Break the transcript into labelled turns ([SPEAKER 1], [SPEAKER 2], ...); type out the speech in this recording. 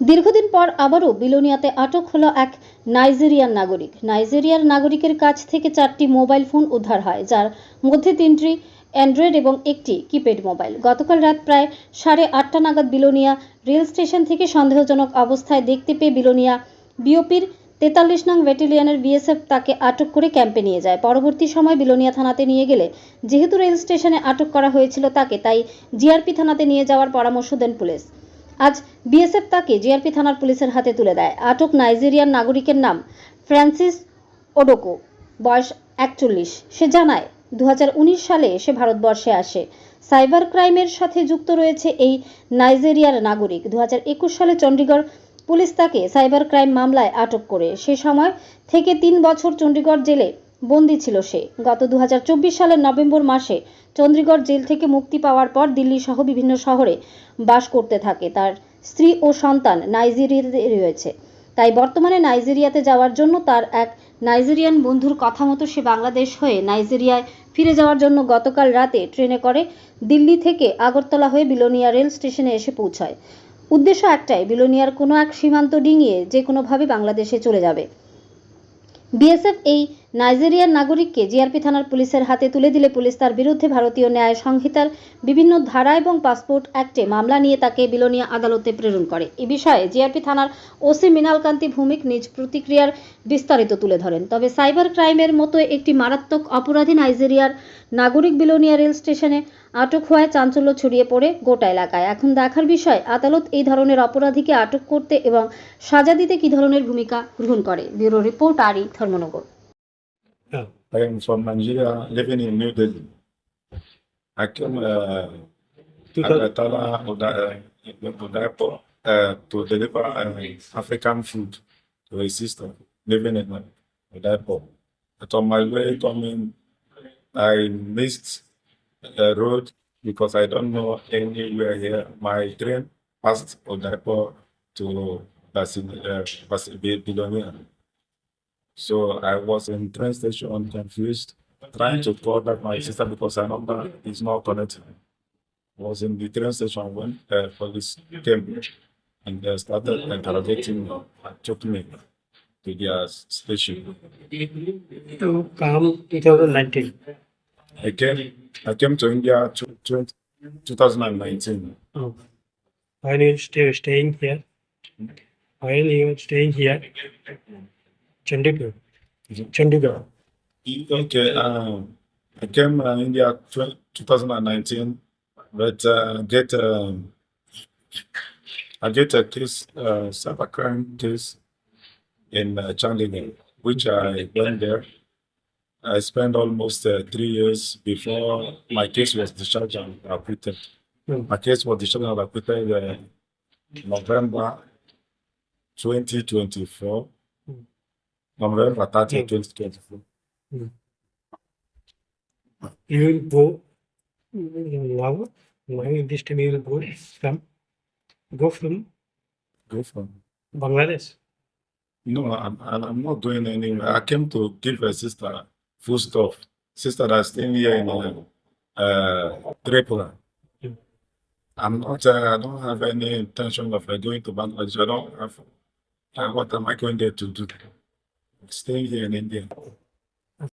[SPEAKER 1] দীর্ঘদিন পর আবারও বিলোনিয়াতে আটক হলো এক নাইজেরিয়ান নাগরিক। নাইজেরিয়ার নাগরিকের কাছ থেকে চারটি মোবাইল ফোন উদ্ধার হয়, যার মধ্যে তিনটি অ্যান্ড্রয়েড এবং একটি কিপ্যাড মোবাইল। গতকাল রাত প্রায় সাড়ে আটটা নাগাদ বিলোনিয়া রেল স্টেশন থেকে সন্দেহজনক অবস্থায় দেখতে পেয়ে বিলোনিয়া বিওপির তেতাল্লিশ নং ব্যাটালিয়নের বিএসএফ তাকে আটক করে ক্যাম্পে নিয়ে যায়। পরবর্তী সময় বিলোনিয়া থানাতে নিয়ে গেলে যেহেতু রেল স্টেশনে আটক করা হয়েছিল তাকে, তাই জিআরপি থানাতে নিয়ে যাওয়ার পরামর্শ দেন পুলিশ। আজ বিএসএফ তাকে জিআরপি থানার পুলিশের হাতে তুলে দেয়। আটক নাইজেরিয়ান নাগরিকের নাম ফ্রান্সিস ওডোকো, বয়স একচল্লিশ। সে জানায় দু হাজার উনিশ সালে সে ভারতবর্ষে আসে। সাইবার ক্রাইমের সাথে যুক্ত রয়েছে এই নাইজেরিয়ার নাগরিক। দু হাজার একুশ সালে চণ্ডীগড় পুলিশ তাকে সাইবার ক্রাইম মামলায় আটক করে। সে সময় থেকে তিন বছর চণ্ডীগড় জেলে বন্দি ছিল সে। গত দু হাজার চব্বিশ সালের নভেম্বর মাসে চণ্ডীগড় জেল থেকে মুক্তি পাওয়ার পর দিল্লি সহ বিভিন্ন শহরে বাস করতে থাকে। তার স্ত্রী ও সন্তান নাইজেরিয়াতে রয়েছে। তাই বর্তমানে নাইজেরিয়াতে যাওয়ার জন্য তার এক নাইজেরিয়ান বন্ধুর কথা মতো সে বাংলাদেশ হয়ে নাইজেরিয়ায় ফিরে যাওয়ার জন্য গতকাল রাতে ট্রেনে করে দিল্লি থেকে আগরতলা হয়ে বিলোনিয়া রেল স্টেশনে এসে পৌঁছায়। উদ্দেশ্য একটাই, বিলোনিয়ার কোনো এক সীমান্ত ডিঙিয়ে যে কোনোভাবে বাংলাদেশে চলে যাবে। বিএসএফ এই নাইজেরিয়ার নাগরিককে জিআরপি থানার পুলিশের হাতে তুলে দিলে পুলিশ তার বিরুদ্ধে ভারতীয় ন্যায় সংহিতার বিভিন্ন ধারা এবং পাসপোর্ট অ্যাক্টে মামলা নিয়ে তাকে বিলোনিয়া আদালতে প্রেরণ করে। এ বিষয়ে জিআরপি থানার ওসি মিনালকান্তি ভূমিক নিজ প্রতিক্রিয়ার বিস্তারিত তুলে ধরেন। তবে সাইবার ক্রাইমের মতো একটি মারাত্মক অপরাধী নাইজেরিয়ার নাগরিক বিলোনিয়া রেল স্টেশনে আটক হওয়ায় চাঞ্চল্য ছড়িয়ে পড়ে গোটা এলাকায়। এখন দেখার বিষয় আদালত এই ধরনের অপরাধীকে আটক করতে এবং সাজা দিতে কি ধরনের ভূমিকা গ্রহণ করে। ব্যুরো রিপোর্ট আরি Dharmanagar.
[SPEAKER 2] Uh, I missed the road because I don't know anywhere here. My train passed Odapo to uh, Bilonia. So I was in train station confused, trying to call back my sister because her number is not connected. I was in the train station when uh, police came and they started interrogating me and took me to their station.
[SPEAKER 3] To come 2019.
[SPEAKER 2] I came, I came to India to 20, 2019.
[SPEAKER 3] Oh. While you still staying here, while you staying here, Chandigarh, Chandigarh.
[SPEAKER 2] Okay, um, I came uh, India 2019, but uh, get um, I get a case, uh, cybercrime case in uh, Chandigarh, which I went there. I spent almost uh, three years before my case was discharged and acquitted.
[SPEAKER 3] Hmm.
[SPEAKER 2] My case was discharged and acquitted uh, November 2024.
[SPEAKER 3] Hmm.
[SPEAKER 2] November 30,
[SPEAKER 3] Hmm.
[SPEAKER 2] 2024.
[SPEAKER 3] You will go now. Why this time you will go from go from
[SPEAKER 2] Go from.
[SPEAKER 3] Bangladesh.
[SPEAKER 2] No, I'm, I'm not doing anywhere. I came to give a sister food stuff. Sister that's staying here in uh.
[SPEAKER 3] Mm.
[SPEAKER 2] I'm not, uh, I don't have any intention of uh, going to Bangladesh. I don't have, uh, what am I going there to do? Staying here in India.